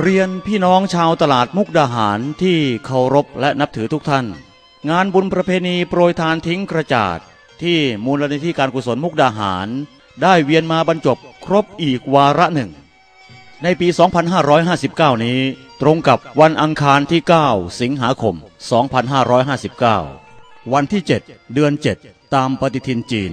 เรียนพี่น้องชาวตลาดมุกดาหารที่เคารพและนับถือทุกท่าน งานบุญประเพณีโปรยทานทิ้งกระจาด ที่มูลนิธิการกุศลมุกดาหาร ได้เวียนมาบรรจบครบอีกวาระหนึ่ง ในปี 2559 นี้ ตรงกับวันอังคารที่ 9 สิงหาคม 2559 วันที่ 7 เดือน 7 ตามปฏิทินจีน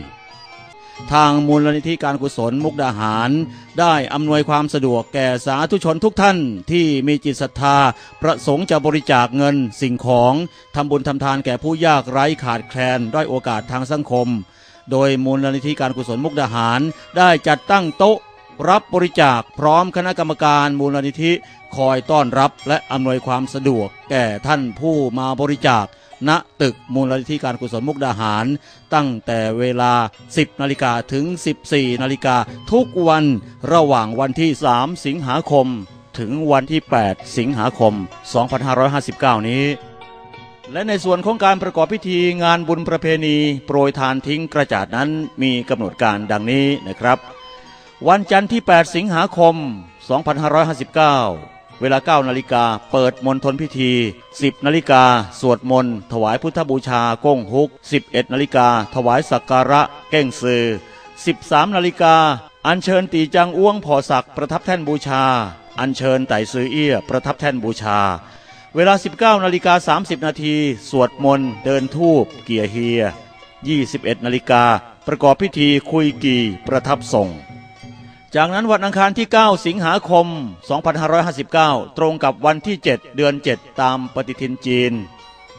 ทางมูลนิธิการกุศลมุกดาหาร ได้อำนวยความสะดวกแก่สาธุชนทุกท่านที่มีจิตศรัทธา ประสงค์จะบริจาคเงินสิ่งของทำบุญทำทานแก่ผู้ยากไร้ขาดแคลนด้อยโอกาสทางสังคม โดยมูลนิธิการกุศลมุกดาหาร ได้จัดตั้งโต๊ะ รับบริจาคพร้อมคณะกรรมการมูลนิธิคอยต้อนรับและอำนวยความสะดวก แก่ท่านผู้มาบริจาค ณตึกมูลนิธิการกุศลมุกดาหาร ตั้งแต่เวลา 10 นาฬิกาถึง 14 นาฬิกาทุกวันระหว่างวันที่ 3 สิงหาคม ถึงวันที่ 8 สิงหาคม 2559 นี้และในส่วนของการประกอบพิธีงานบุญประเพณี โปรยทานทิ้งกระจาดนั้นมีกำหนดการดังนี้นะครับ วันจันทร์ที่ 8 สิงหาคม 2559 เวลา 9 นาฬิกา เปิดมณฑลพิธี 10 นาฬิกา สวดมนต์ ถวายพุทธบูชาก้งฮุก 11 นาฬิกา ถวายสักการะ เก้งซือ 13 นาฬิกา อัญเชิญตีจังอ้วงพอศักดิ์ประทับแท่นบูชา อัญเชิญไต่ซือเอี้ยประทับแท่นบูชา เวลา 19 นาฬิกา 30 นาที สวดมนต์ เดินทูปเกียร์เฮีย 21 นาฬิกา ประกอบพิธีคุยกีประทับทรง จากนั้นวันอังคารที่ 9 สิงหาคม 2559 ตรงกับวันที่ 7 เดือน 7 ตามปฏิทินจีน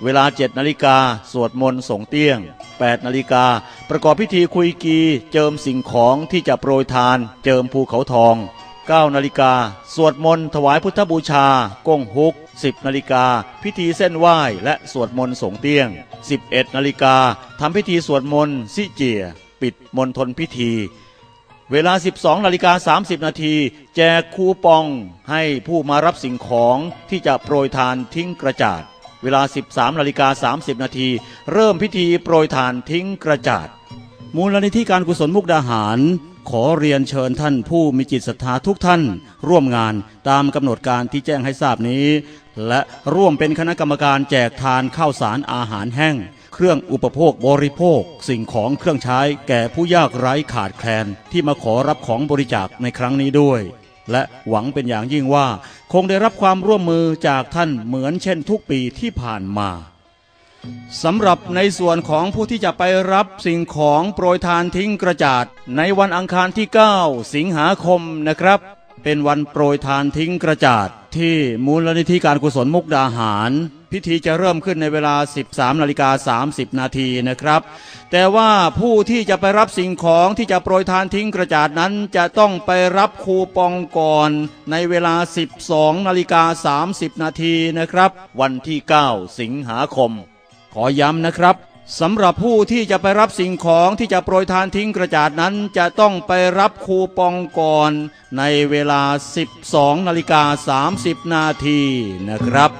เวลา 7 นาฬิกา สวดมนต์ส่งเตี้ยง 8 นาฬิกา ประกอบพิธีคุยกี เจิมสิ่งของที่จะโปรยทาน เจิมภูเขาทอง 9 นาฬิกา สวดมนต์ถวายพุทธบูชา ก้งฮุก 10 นาฬิกา พิธีเส้นไหว้และสวดมนต์ส่งเตี้ยง 11 นาฬิกาทำพิธีสวดมนต์สิเจีย ปิดมณฑลพิธี เวลา 12นาฬิกา30 นาทีแจกคูปองให้ผู้มารับสิ่งของที่จะโปรยทานทิ้งกระจาด เวลา 13นาฬิกา30 นาทีเริ่มพิธีโปรยทานทิ้งกระจาด มูลนิธิการกุศลมุกดาหาร ขอเรียนเชิญท่านผู้มีจิตศรัทธาทุกท่าน ร่วมงานตามกำหนดการที่แจ้งให้ทราบนี้ และร่วมเป็นคณะกรรมการแจกทานข้าวสารอาหารแห้ง เครื่องอุปโภคบริโภค สิ่งของเครื่องใช้แก่ผู้ยากไร้ขาดแคลนที่มาขอรับของบริจาคในครั้งนี้ด้วย และหวังเป็นอย่างยิ่งว่า คงได้รับความร่วมมือจากท่านเหมือนเช่นทุกปีที่ผ่านมาสำหรับในส่วนของผู้ที่จะไปรับสิ่งของโปรยทานทิ้งกระจาดในวันอังคารที่ 9 สิงหาคมนะครับ เป็นวันโปรยทานทิ้งกระจาดที่มูลนิธิการกุศลมุกดาหาร พิธีจะเริ่มขึ้นในเวลา 13นาฬิกา30 นาทีนะครับ แต่ว่าผู้ที่จะไปรับสิ่งของที่จะโปรยทานทิ้งกระจาดนั้น จะต้องไปรับคูปองก่อนในเวลา 12นาฬิกา30 นาทีนะครับ วันที่ 9 สิงหาคม ขอย้ำนะครับสำหรับผู้ที่จะไปรับสิ่งของที่จะโปรยทานทิ้งกระจาดนั้นจะต้องไปรับคูปองก่อนในเวลา 12นาฬิกา30 นาทีนะครับ